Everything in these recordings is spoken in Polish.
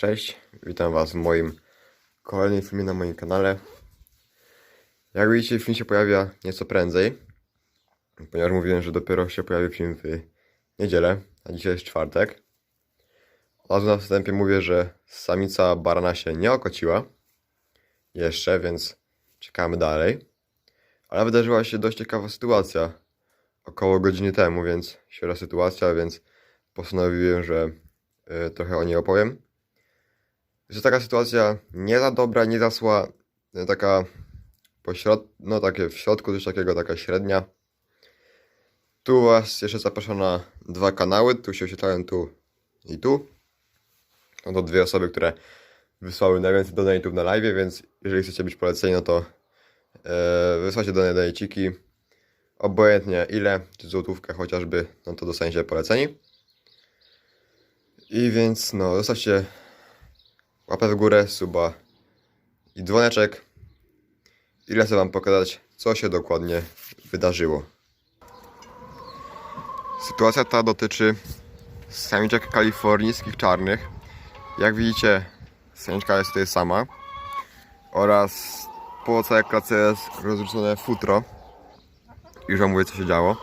Cześć, witam Was w moim kolejnym filmie na moim kanale. Jak widzicie, film się pojawia nieco prędzej, ponieważ mówiłem, że dopiero się pojawi film w niedzielę, a dzisiaj jest czwartek. Od na wstępie mówię, że samica barana się nie okociła jeszcze, więc czekamy dalej. Ale wydarzyła się dość ciekawa sytuacja około godziny temu, więc świeża sytuacja, więc postanowiłem, że y, trochę o niej opowiem. To taka sytuacja nie za dobra, nie za zła, y, taka pośrod... no takie w środku coś takiego, taka średnia. Tu was jeszcze zapraszam na dwa kanały, tu się oświetlają tu i tu. Są to dwie osoby, które wysłały najwięcej donate'ów na live, więc jeżeli chcecie być poleceni, no to e, wysłacie do donateciki. Obojętnie ile, czy złotówkę chociażby, no to dostaniecie poleceni. I więc no, zostawcie łapę w górę, suba i dzwoneczek. I lecę wam pokazać, co się dokładnie wydarzyło. Sytuacja ta dotyczy samiczek kalifornijskich czarnych. Jak widzicie, samiczka jest tutaj sama. Oraz po całej klatce jest rozrzucone futro. Już wam mówię, co się działo.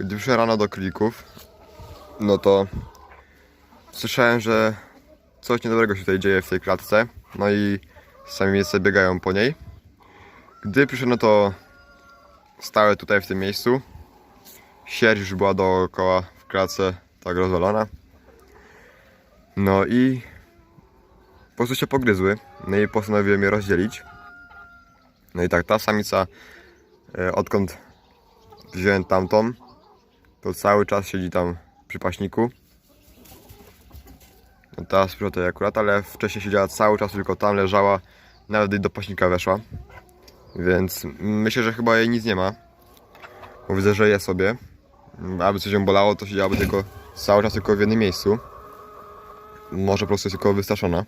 Gdy przyszedłem rano do klików, no to słyszałem, że coś niedobrego się tutaj dzieje w tej klatce. No i sami miejsce biegają po niej. Gdy przyszedłem, no to stały tutaj w tym miejscu. Sierść już była dookoła w klatce tak rozwalona. No i po prostu się pogryzły. No i postanowiłem je rozdzielić. No i tak, ta samica, e, odkąd wziąłem tamtą, to cały czas siedzi tam przy paśniku. Teraz tutaj akurat, ale wcześniej siedziała cały czas tylko tam, leżała, nawet do paśnika weszła. Więc myślę, że chyba jej nic nie ma. Bo widzę, że je sobie. Aby coś ją bolało, to siedziałaby tylko cały czas tylko w jednym miejscu. Może po prostu jest tylko wystraszona.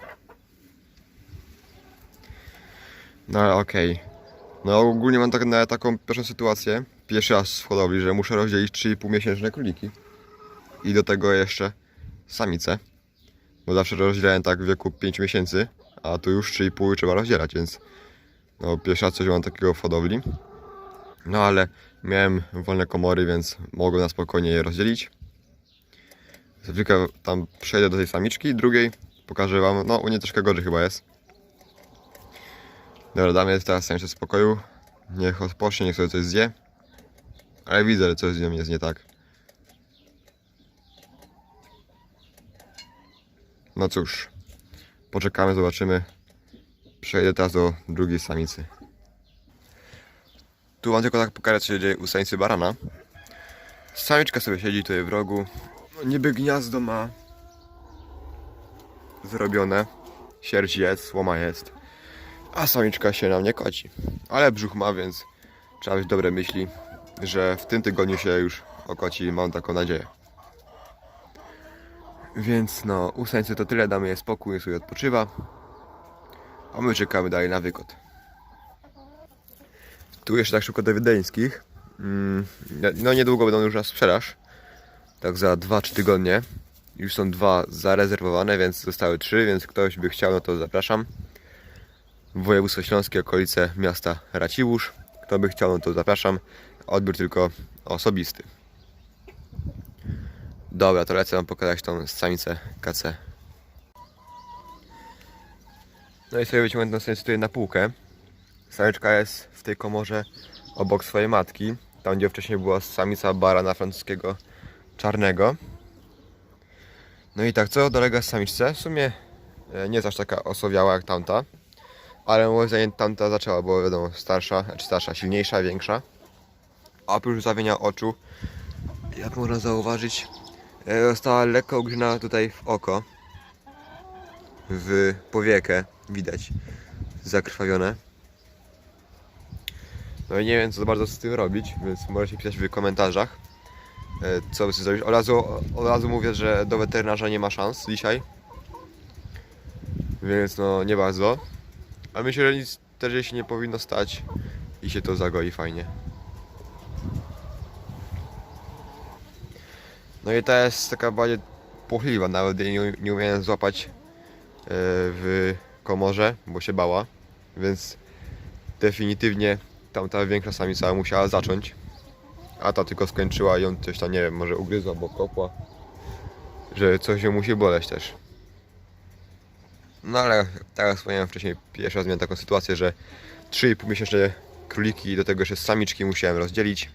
No ale okej. No ogólnie mam tak, na taką pierwszą sytuację, pierwszy raz w hodowli, że muszę rozdzielić 3,5 miesięczne króliki. I do tego jeszcze samice. Bo zawsze rozdzielałem tak w wieku 5 miesięcy, a tu już 3,5 trzeba rozdzielać, więc no pierwszy coś mam takiego w hodowli. No ale miałem wolne komory, więc mogłem na spokojnie je rozdzielić. Zwykle tam przejdę do tej samiczki, drugiej pokażę wam, no u niej troszkę gorzej chyba jest. Dobra, damy teraz samiczce w spokoju. Niech odpocznie, niech sobie coś zje. Ale widzę, że coś z nią jest nie tak. No cóż, poczekamy, zobaczymy. Przejdę teraz do drugiej samicy. Tu mam tylko tak pokazać, co się dzieje u samicy barana. Samiczka sobie siedzi tutaj w rogu. No niby gniazdo ma zrobione. Sierść jest, słoma jest. A samiczka się na mnie koci. Ale brzuch ma, więc trzeba mieć dobre myśli, że w tym tygodniu się już okoci. Mam taką nadzieję. Więc no, samicy to tyle. Damy jej spokój, sobie odpoczywa. A my czekamy dalej na wykot. Tu jeszcze tak szybko do wiedeńskich. Mm, No niedługo będą już na sprzedaż. Tak za 2-3 tygodnie. Już są dwa zarezerwowane, więc zostały trzy, więc ktoś by chciał, no to zapraszam. Województwo Śląskie, okolice miasta Raciłusz. Kto by chciał, no to zapraszam. Odbiór tylko osobisty. Dobra, to lecę wam pokazać tą samicę KC. No i sobie wyciągnę tą samicę tutaj na półkę. Samiczka jest w tej komorze obok swojej matki. Tam gdzie wcześniej była samica barana francuskiego czarnego. No i tak, co dolega samiczce? W sumie e, nie jest aż taka osowiała jak tamta. Ale moim zdaniem tamta zaczęła, bo wiadomo, starsza, czy starsza, silniejsza, większa. A oprócz zawienia oczu, jak można zauważyć, została lekko ugryziona tutaj w oko. W powiekę, widać, zakrwawione. No i nie wiem co za bardzo z tym robić, więc możecie pisać w komentarzach e, co by zrobić. Od razu, od razu mówię, że do weterynarza nie ma szans dzisiaj. Więc no nie bardzo. A myślę, że nic też się nie powinno stać i się to zagoi fajnie. No i ta jest taka bardziej płochliwa, nawet jej nie, nie umiałem złapać w komorze, bo się bała, więc definitywnie tamta większa samica musiała zacząć, a ta tylko skończyła ją coś tam, nie wiem, może ugryzła, bo kopła, że coś ją musi boleć też. No ale tak jak wspomniałem wcześniej, pierwszy raz miałem taką sytuację, że 3,5 miesięczne króliki i do tego jeszcze samiczki musiałem rozdzielić.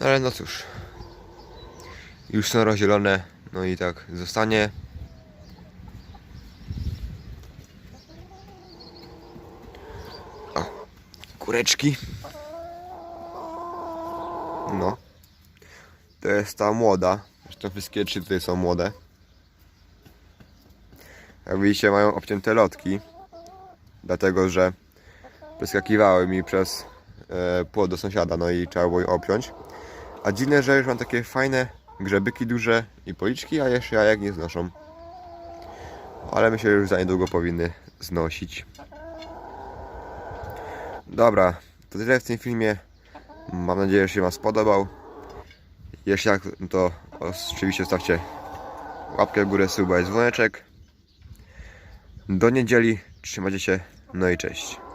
No ale no cóż. Już są rozdzielone, no i tak zostanie. O, kureczki. No. To jest ta młoda. Zresztą wszystkie trzy tutaj są młode. Jak widzicie mają obcięte lotki. Dlatego, że przeskakiwały mi przez e, płot do sąsiada, no i trzeba było je obciąć. A dziwne, że już mam takie fajne grzebyki duże i policzki, a jeszcze jajek nie znoszą. Ale myślę, że już za niedługo powinny znosić. Dobra, to tyle w tym filmie. Mam nadzieję, że się Wam spodobał. Jeśli tak, to oczywiście stawcie łapkę w górę, suba i dzwoneczek. Do niedzieli. Trzymajcie się. No i cześć.